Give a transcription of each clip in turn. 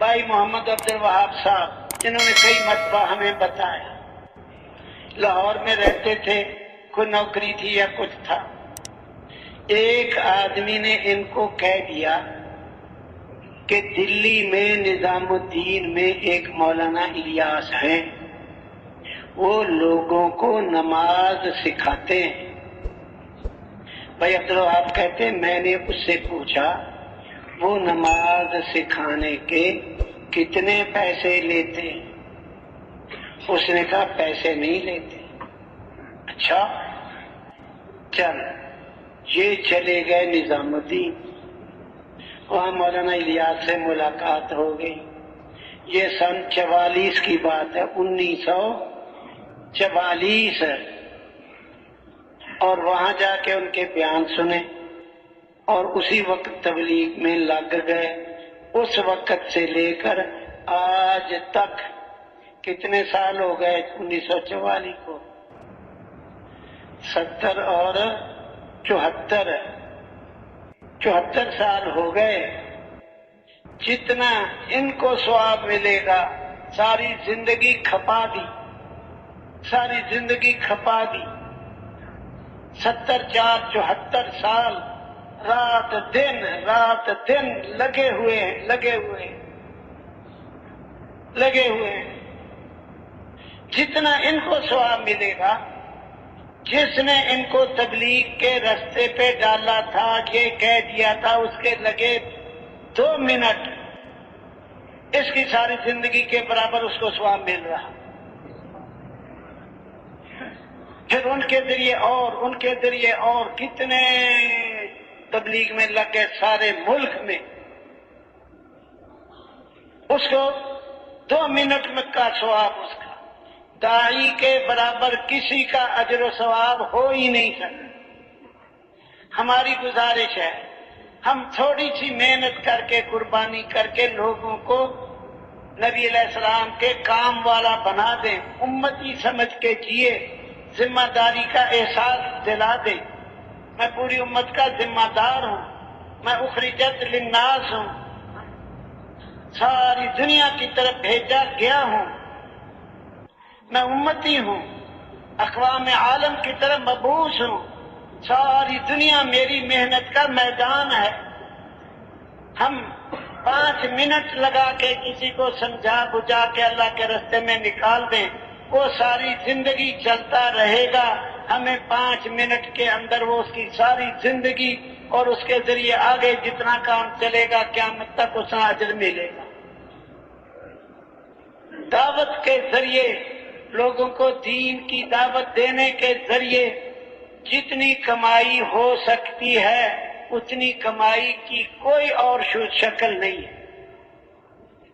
भाई मोहम्मद अब्दुल वहाब साहब, जिन्होंने कई मरतबा हमें बताया। लाहौर में रहते थे, कोई नौकरी थी या कुछ था। एक आदमी ने इनको कह दिया कि दिल्ली में निजामुद्दीन में एक मौलाना इलियास हैं। वो लोगों को नमाज़ सिखाते हैं। भाई अब्दुल वहाब कहते मैंने उससे पूछा वो नमाज़ सिखाने के कितने पैसे लेते उसने कहा, पैसे नहीं लेते। अच्छा चल, ये चले गए निजामुद्दीन। वहाँ मौलाना इलियास से मुलाकात हो गई। ये सन चवालीस की बात है, उन्नीस सौ चवालीस। और वहाँ जाके उनके बयान सुने। और उसी वक्त तबलीग में लग गए। उस वक्त से लेकर आज तक कितने साल हो गए उन्नीस सौ चवालीस को? सत्तर और चौहत्तर। चौहत्तर साल हो गए। जितना इनको स्वाब मिलेगा, सारी ज़िंदगी खपा दी। सारी ज़िंदगी खपा दी। सत्तर, चार, चौहत्तर साल रात दिन रात दिन लगे हुए हैं लगे हुए हैं लगे हुए। हैं जितना इनको स्वाब मिलेगा, जिसने इनको तबलीग के रास्ते पे डाला था, ये कह दिया था, उसके लगे दो मिनट। इसकी सारी ज़िंदगी के बराबर उसको स्वाब मिल रहा। फिर उनके ज़रिए और, उनके ज़रिए और कितने तबलीग में लगे सारे मुल्क में। उसको दो मिनट में का स्वाब उसका। दाई के बराबर किसी का अजर सवाब हो ही नहीं सकता। हमारी गुजारिश है, हम थोड़ी सी मेहनत करके, कुर्बानी करके लोगों को नबी सलाम के काम वाला बना दें, उम्मती समझ के जिए, ज़िम्मेदारी का एहसास दिला दे। मैं पूरी उम्मत का जिम्मेदार हूँ। मैं उखरीजत लिन्नास हूँ। सारी दुनिया की तरफ़ भेजा गया हूँ। मैं उम्मती हूँ। अकवाम आलम की तरफ़ मबूस हूँ। सारी दुनिया मेरी मेहनत का मैदान है। हम पाँच मिनट लगा के किसी को समझा बुझा के अल्लाह के रास्ते में निकाल दें, वो सारी ज़िंदगी चलता रहेगा। हमें पाँच मिनट के अंदर वो उसकी सारी ज़िंदगी और उसके ज़रिए आगे जितना काम चलेगा क्या मत तक उसका अजर मिलेगा। दावत के ज़रिए, लोगों को दीन की दावत देने के ज़रिए जितनी कमाई हो सकती है, उतनी कमाई की कोई और शक्ल नहीं है।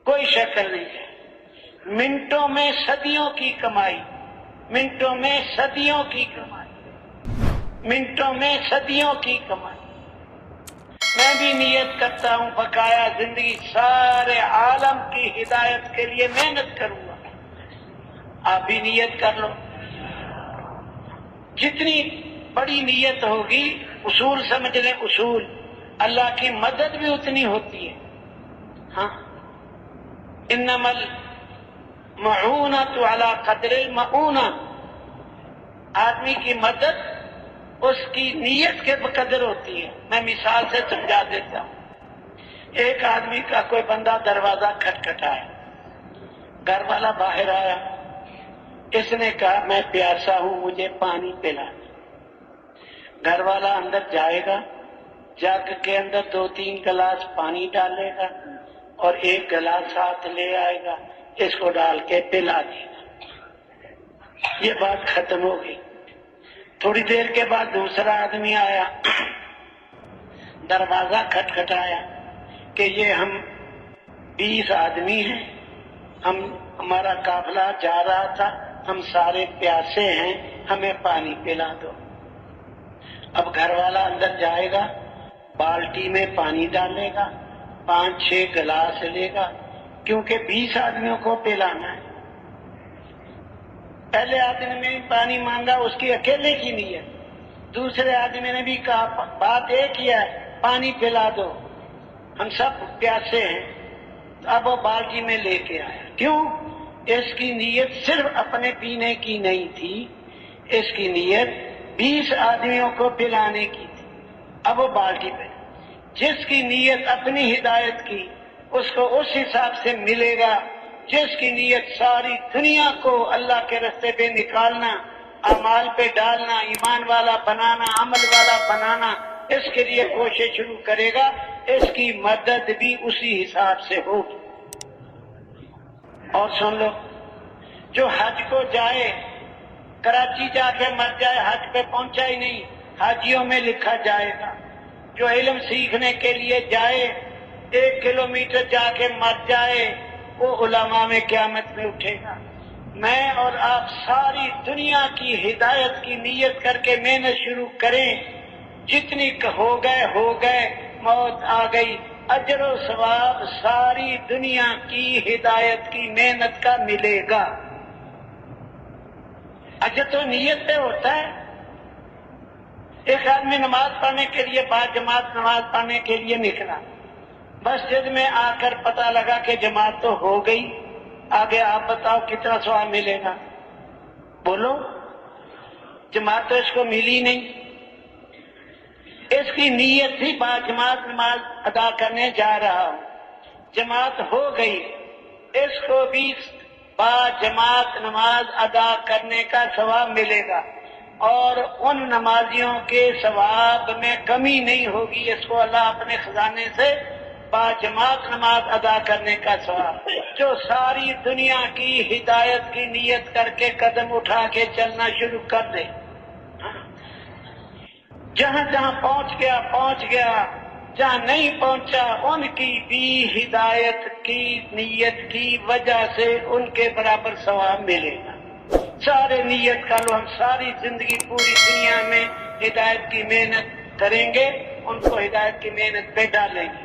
कोई शक्ल नहीं है। मिनटों में सदियों की कमाई। मिनटों में सदियों की कमाई। मिनटों में सदियों की कमाई। मैं भी नियत करता हूँ बकाया ज़िंदगी। सारे आलम की हिदायत के लिए मेहनत करूँगा आप भी नियत कर लो। जितनी बड़ी नियत होगी, उसूल समझ लें उसूल। अल्लाह की मदद भी उतनी होती है। हाँ। इनमल मऊना तो अला कदर मऊना। आदमी की मदद, उसकी नीयत के बकदर होती है। मैं मिसाल से समझा देता हूँ। एक आदमी का कोई बंदा दरवाज़ा खटखटाया। घर वाला बाहर आया। इसने कहा, मैं प्यासा हूँ, मुझे पानी पिला घर वाला अंदर जाएगा, जग के अंदर दो तीन गिलास पानी डालेगा और एक गिलास हाथ ले आएगा। इसको डाल के पिला देगा ये बात खत्म हो गई। थोड़ी देर के बाद दूसरा आदमी आया। दरवाज़ा खटखटाया कि ये हम बीस आदमी हैं। हम, हमारा काफला जा रहा था। हम सारे प्यासे हैं। हमें पानी पिला दो। अब घर वाला अंदर जाएगा, बाल्टी में पानी डालेगा पाँच छह गिलास लेगा। क्योंकि बीस आदमियों को पिलाना है। पहले आदमी ने पानी मांगा, उसकी अकेले की नहीं है। दूसरे आदमी ने भी कहा बात एक ही है, पानी पिला दो। हम सब प्यासे हैं। अब वो बाल्टी में लेके आया। क्यों? इसकी नीयत सिर्फ़ अपने पीने की नहीं थी। इसकी नीयत बीस आदमियों को पिलाने की थी। अब वो बाल्टी पे जिसकी नीयत अपनी हिदायत की उसको उस हिसाब से मिलेगा जिसकी नीयत सारी दुनिया को अल्लाह के रास्ते पे निकालना, अमाल पे डालना, ईमान वाला बनाना, अमल वाला बनाना, इसके लिए कोशिश शुरू करेगा, इसकी मदद भी उसी हिसाब से होगी। और सुन लो, जो हज को जाए, कराची जाके मर जाए, हज पे पहुँचा ही नहीं, हाजियों में लिखा जाएगा। जो इलम सीखने के लिए जाए एक किलोमीटर जाके मर जाए, वो उलमा में क्यामत में उठेगा। मैं और आप सारी दुनिया की हिदायत की नीयत करके मेहनत शुरू करें। जितनी हो गए हो गए, मौत आ गई। अजर सवाब सारी दुनिया की हिदायत की मेहनत का मिलेगा। अजर तो नीयत पे होता है। एक आदमी नमाज़ पढ़ने के लिए बाद जमात नमाज़ पढ़ने के लिए निकला। मस्जिद में आकर पता लगा कि जमात तो हो गई। आगे आप बताओ कितना स्वाब मिलेगा? बोलो, जमात तो इसको मिली नहीं। इसकी नीयत थी जमात नमाज़ अदा करने जा रहा हूँ। जमात हो गई। इसको भी जमात नमाज़ अदा करने का सवाब मिलेगा। और उन नमाजियों के सवाब में कमी नहीं होगी। इसको अल्लाह अपने खजाने से बाजमात नमाज़ अदा करने का सवाब जो सारी दुनिया की हिदायत की नीयत करके कदम उठा के चलना शुरू कर दे। जहाँ जहाँ पहुँच गया पहुँच गया। जहाँ नहीं पहुँचा, उनकी भी हिदायत की, नीयत की वजह से उनके बराबर सवाब मिलेगा। सारे नीयत का लो, हम सारी ज़िंदगी पूरी दुनिया में हिदायत की मेहनत करेंगे, उनको हिदायत की मेहनत पे डालेंगे।